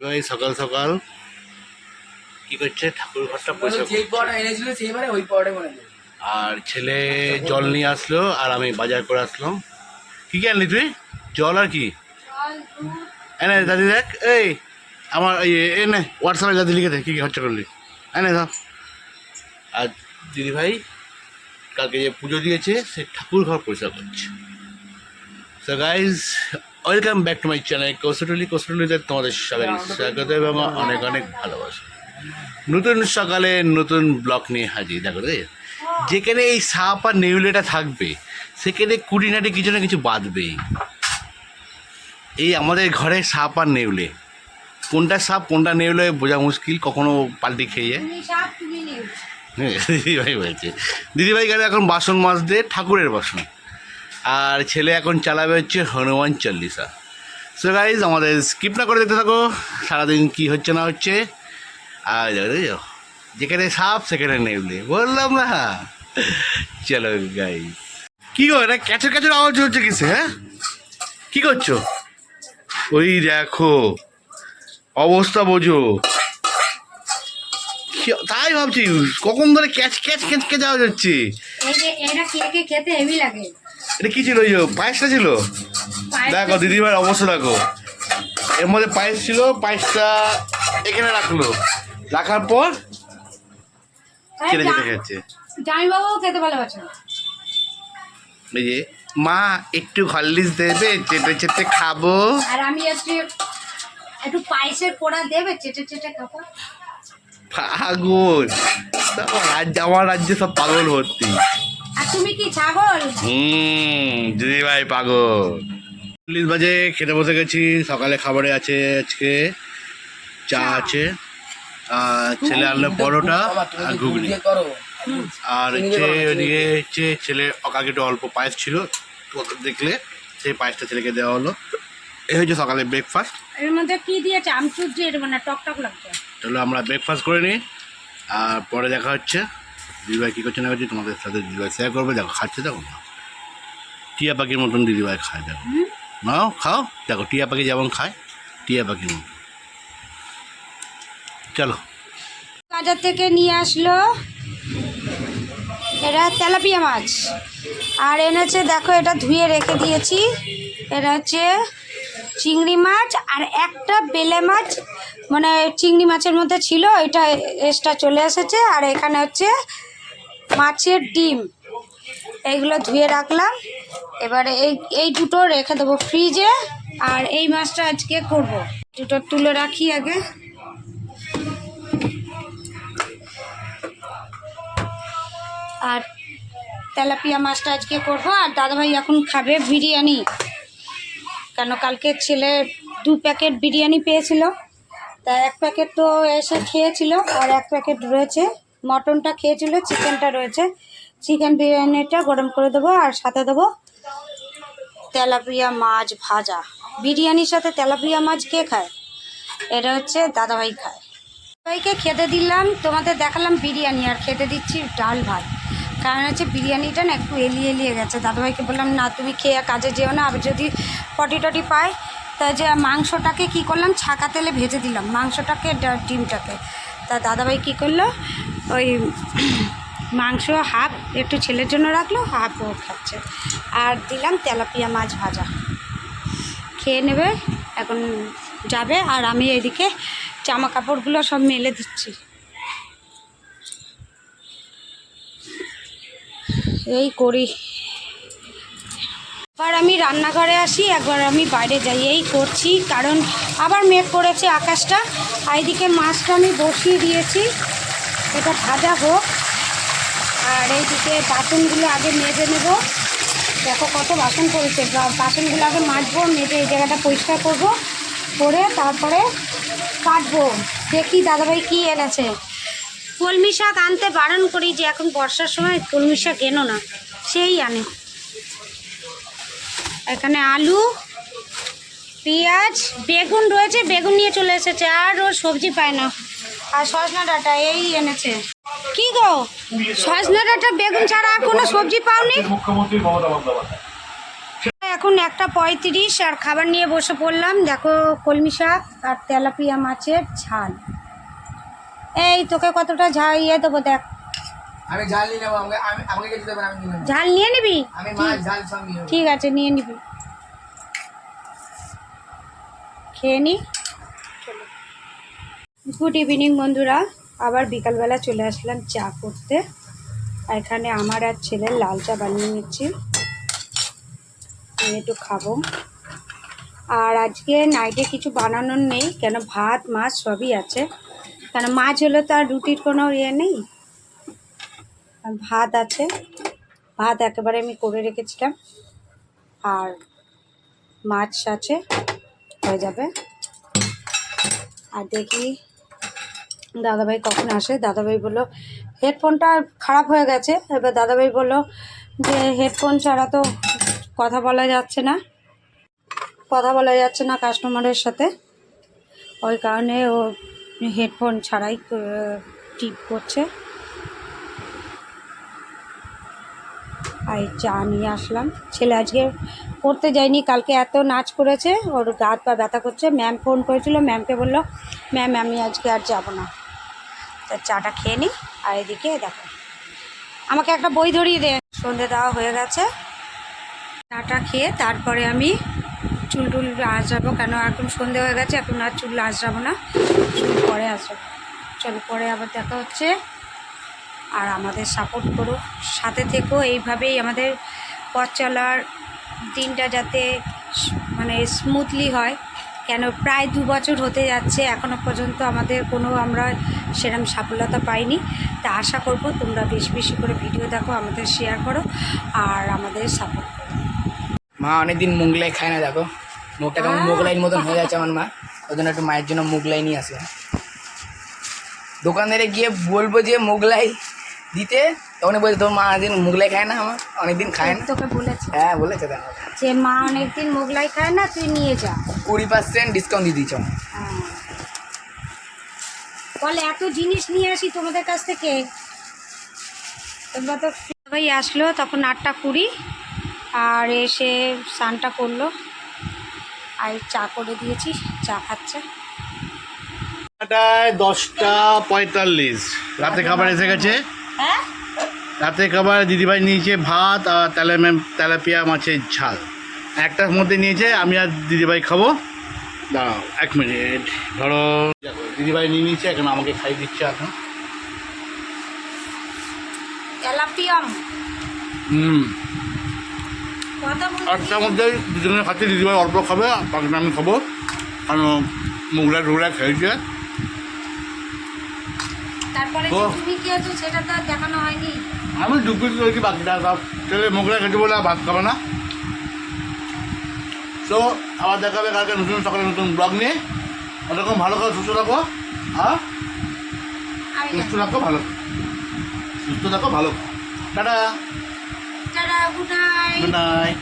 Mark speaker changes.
Speaker 1: এই সকাল সকাল। কি করছে? ঠাকুর ঘরটা
Speaker 2: মনে
Speaker 1: আর ছেলে জল নিয়ে আসলো আর আমি বাজার করে আসলাম। কি কি আনলি তুই? জল আর কি? এনে দাদি দেখ এই আমার এই এ নে হোয়াটসঅ্যাপে দাদি লিখে দে কী কী খরচা করলি। এনে দাও। আর দিদি ভাই কালকে যে পুজো দিয়েছে সে ঠাকুর ঘর পরিষ্কার করছে। So guys welcome back to my channel কৌশটলি কৌশটলিতে তোমাদের সবাই স্বাগত এবং অনেক অনেক ভালোবাসা। নতুন সকালে নতুন ব্লক নিয়ে হাজির দেখো রে। যেখানে এই সাপ আর নেউলেটা থাকবে সেখানে কুড়িনাটি কিছু না কিছু বাঁধবেই। এই আমাদের ঘরে সাপ আর নেউলে। কোনটা সাপ কোনটা নেউলে বোঝা মুশকিল কখনো পাল্টি খেয়ে। যায় হ্যাঁ, দিদিভাই বলছে। দিদিভাই গেলে এখন বাসন মাজতে ঠাকুরের বাসন। আর ছেলে এখন চালাবে হচ্ছে হনুমান চল্লিশা। সো গাইজ আমাদের স্কিপ না করে দেখতে থাকো। সারাদিন কী হচ্ছে না হচ্ছে? আর যেখানে সাপ, সেখানে নেবলে বললাম না। চলো গাইজ কি গো, এটা ক্যাচের ক্যাচের আওয়াজ হচ্ছে কিসে হ্যাঁ? কি করছ? ওই দেখো, অবস্থা বোঝো। তাই ভাবছি, কখন ধরে ক্যাচ ক্যাচ ক্যাচ ক্যাচ আওয়াজ হচ্ছে?
Speaker 3: এটা খেতে হেভি লাগে।
Speaker 1: এটা কি ছিল? ওই পায়েসটা ছিল? দেখো দিদিভাইয়ের অবস্থা দেখো। এর মধ্যে পায়েস ছিল পায়েসটা এখানে রাখল। রাখার পর
Speaker 3: বাবাও খেতে ভালোবাসে
Speaker 1: এই যে মা একটু হরলিক্স দেবে চেটে চেটে খাব।
Speaker 3: আর আমি আজকে একটু পায়েসের পোড়া দেবে চেটে চেটে খাব।
Speaker 1: পাগল। সব আমার রাজ্যে সব পাগল ভর্তি।
Speaker 3: আর তুমি কি ছাগল?
Speaker 1: হুম দিদিভাই পাগল। চল্লিশ বাজে খেতে বসে গেছি সকালে খাবারে আছে আজকে চা আছে আর ছেলে আনলো পরোটা আর ঘুগনি। আর হচ্ছে ওদিকে হচ্ছে ছেলে অকাকে একটু অল্প পায়েস ছিল দেখলে সেই পায়েসটা ছেলেকে দেওয়া হলো। এই হচ্ছে সকালে ব্রেকফাস্ট
Speaker 3: এর মধ্যে কি দিয়েছে আমচুর দিয়ে মানে টক টক লাগছে।
Speaker 1: চলো আমরা ব্রেকফাস্ট করে নিই আর পরে দেখা হচ্ছে। দিদিভাই কী করছে না করছে তোমাদের সাথে দিদিভাই শেয়ার করবে? দেখো খাচ্ছে দেখো না টিয়া পাখির মতন দিদিভাই খায় দেখো। নাও খাও? দেখো টিয়া পাখি যেমন খায় টিয়া পাখির মতন। চলো।
Speaker 3: বাজার থেকে নিয়ে আসলো। এটা তেলাপিয়া মাছ। আর এনেছে দেখো এটা ধুয়ে রেখে দিয়েছি। এটা হচ্ছে চিংড়ি মাছ আর একটা বেলে মাছ। মানে চিংড়ি মাছের মধ্যে ছিল এটা এক্সট্রা চলে এসেছে। আর এখানে হচ্ছে মাছের ডিম। এইগুলো ধুয়ে রাখলাম। এবারে এই এই দুটো রেখে দেবো ফ্রিজে। আর এই মাছটা আজকে করব। দুটো তুলে রাখি আগে। আর তেলাপিয়া মাছটা আজকে করব। আর দাদাভাই এখন খাবে বিরিয়ানি। কেন কালকে ছেলে দু প্যাকেট বিরিয়ানি পেয়েছিল। তা এক প্যাকেট তো এসে খেয়েছিল, আর এক প্যাকেট রয়েছে। মটনটা খেয়েছিল, চিকেনটা রয়েছে। চিকেন বিরিয়ানিটা গরম করে দেবো আর সাথে দেবো তেলাপিয়া মাছ ভাজা। বিরিয়ানির সাথে তেলাপিয়া মাছ কে খায়? এটা হচ্ছে দাদাভাই খায়। দাদাভাইকে খেতে দিলাম, তোমাদের দেখালাম বিরিয়ানি আর খেতে দিচ্ছি ডাল ভাত। কারণ হচ্ছে বিরিয়ানিটা না একটু এলিয়ে এলিয়ে গেছে। দাদাভাইকে বললাম, না, তুমি খেয়ে কাজে যেও না আবার যদি পটি টটি পাই, তা যে মাংসটাকে কি করলাম, ছাকা তেলে ভেজে দিলাম। মাংসটাকে ডিমটাকে। তা দাদাভাই কি করল ওই মাংস হাফ, একটু ছেলের জন্য রাখল হাফ ও খাচ্ছে। আর দিলাম তেলাপিয়া মাছ ভাজা। খেয়ে নেবে, এখন যাবে, আর আমি এদিকে জামা কাপড়গুলো সব মেলে দিচ্ছি। এই করি। আবার আমি রান্নাঘরে আসি, একবার আমি বাইরে যাই, এই করছি, কারণ আবার মেঘ করেছে আকাশটা। আর এইদিকে মাছটা আমি বসিয়ে দিয়েছি। এটা ভাজা হোক। আর এইদিকে বাসনগুলো আগে মেজে নেব। দেখো কত বাসন পড়েছে বাসনগুলো আগে মাজবো, মেজে এই জায়গাটা পরিষ্কার করব। করে তারপরে কাটবো। দেখি দাদাভাই কি এনেছে। কলমি শাক আনতে বারণ করি যে এখন বর্ষার সময় কলমি শাক এনো না। সেই আনে। এখানে আলু, পেঁয়াজ, বেগুন রয়েছে। বেগুন নিয়ে চলে এসেছে। আর ও সবজি পায় না। আর সজনা ডাঁটা এই এনেছে। কি গো? সজনা ডাঁটা বেগুন ছাড়া আর কোনো সবজি পাওনি?
Speaker 4: মুখ্যমন্ত্রী মমতা বন্দ্যোপাধ্যায়।
Speaker 3: এখন একটা পঁয়ত্রিশ আর খাবার নিয়ে বসে পড়লাম। দেখো কলমি শাক আর তেলাপিয়া মাছের ঝাল। এই তোকে কতটা ঝাল ইয়ে দেবো দেখ।
Speaker 2: আমি ঝাল নিয়ে নেব আমি আমাকে কিছু দেবেন আমি নিয়ে
Speaker 3: ঝাল নিয়ে নিবি?
Speaker 2: আমি মাছ ঝাল সব নিয়ে
Speaker 3: ঠিক আছে নিয়ে নিবি। খেয়ে নি? গুড ইভিনিং বন্ধুরা। আবার বিকালবেলা চলে আসলাম চা করতে। আর এখানে আমার আর ছেলের লাল চা বানিয়ে নিচ্ছি। আমি একটু খাব। আর আজকে নাইটে কিছু বানানোর নেই, কেন ভাত, মাছ সবই আছে। কেন মাছ হলে তো আর রুটির কোনো ইয়ে নেই? ভাত আছে। ভাত একেবারে আমি করে রেখেছিলাম। আর মাছ আছে, হয়ে যাবে। আর দেখি দাদাভাই কখন আসে? দাদাভাই বলল হেডফোনটা খারাপ হয়ে গেছে। এবার দাদাভাই বলল, যে হেডফোন ছাড়া তো কথা বলা যাচ্ছে না। কথা বলা যাচ্ছে না কাস্টমারের সাথে। ওই কারণে ও হেডফোন ছাড়াই টিপ করছে। আর চা নিয়ে আসলাম। ছেলে আজকে পড়তে যায়নি, কালকে এত নাচ করেছে, ওর গা পা ব্যথা করছে। ম্যাম ফোন করেছিল ম্যামকে বলল ম্যাম আমি আজকে আর যাব না। তা চাটা খেয়ে নিই আর এদিকে দেখো। আমাকে একটা বই ধরিয়ে দে। সন্ধে দেওয়া হয়ে গেছে। চাটা খেয়ে তারপরে আমি চুল টুল আঁচড়াবো কেন এখন সন্ধে হয়ে গেছে, এখন আর চুল আঁচড়াবো না। চুল পরে আসব চলো, পরে আবার দেখা হচ্ছে। আর আমাদের সাপোর্ট করো। সাথে থেকো, এইভাবেই আমাদের পথ চলার দিনটা যাতে মানে স্মুথলি হয়। কেন প্রায় দু বছর হতে যাচ্ছে এখনও পর্যন্ত আমাদের কোনো আমরা সেরম সাফল্যতা পাইনি। তা আশা করব তোমরা বেশি বেশি করে ভিডিও দেখো আমাদের শেয়ার করো আর আমাদের সাপোর্ট করো।
Speaker 2: মা অনেকদিন মুগলাই খায় না দেখো। মুখটা কেমন মোগলাইয়ের মতন হয়ে যাচ্ছে আমার মা। ওই জন্য একটু মায়ের জন্য মুগলাই নিয়ে আসলাম দোকানে গিয়ে বলব যে মোগলাই দিতে। তখন বলছে তোর মা অনেকদিন মুগলাই খায় না আমার? অনেকদিন খায় না?
Speaker 3: তোকে বলেছে।
Speaker 2: হ্যাঁ বলেছে তো
Speaker 3: যে মা অনেকদিন মোগলাই খায় না তুই নিয়ে যা।
Speaker 2: কুড়ি পার্সেন্ট ডিসকাউন্ট দিয়ে দিচ্ছ
Speaker 3: হ্যাঁ। বলে এত জিনিস নিয়ে আসি তোমাদের কাছ থেকে? তোমরা তো ভাই আসলো তখন আটটা কুড়ি আর এসে স্নানটা করল। আর চা করে দিয়েছি চা খাচ্ছে।
Speaker 1: দশটা পঁয়তাল্লিশ। রাতে খাবার এসে গেছে?
Speaker 3: হ্যাঁ?
Speaker 1: রাতে খাবার দিদিভাই নিয়েছে ভাত আর তেলে তেলাপিয়া মাছের ঝাল। একটার মধ্যে নিয়েছে আমি আর দিদিভাই খাব। দাঁড়াও এক মিনিট। ধরো। দিদিভাই নিয়ে নিয়েছে এখন আমাকে খাই দিচ্ছে এখন।
Speaker 3: তেলাপিয়াম
Speaker 1: হুম। আটটার মধ্যে দুজনে খাচ্ছে দিদিভাই অল্প খাবে বাকিটা আমি খাব। কারণ মুগলা টুগলা খেয়েছে।
Speaker 3: তারপরে যে
Speaker 1: ও।
Speaker 3: তুমি সেটা তো দেখানো হয়নি?
Speaker 1: আমি ডুবি করেছি বাকিটা সব। ছেলে মুগলা খেতে বলে ভাত খাবে না। তো আবার দেখাবে কালকে নতুন সকালে নতুন ব্লগ নিয়ে। ওরকম ভালো করে সুস্থ থাকো
Speaker 3: হ্যাঁ?
Speaker 1: সুস্থ থাকো ভালো। সুস্থ থাকো ভালো। Tata.
Speaker 3: Tata good night
Speaker 1: good night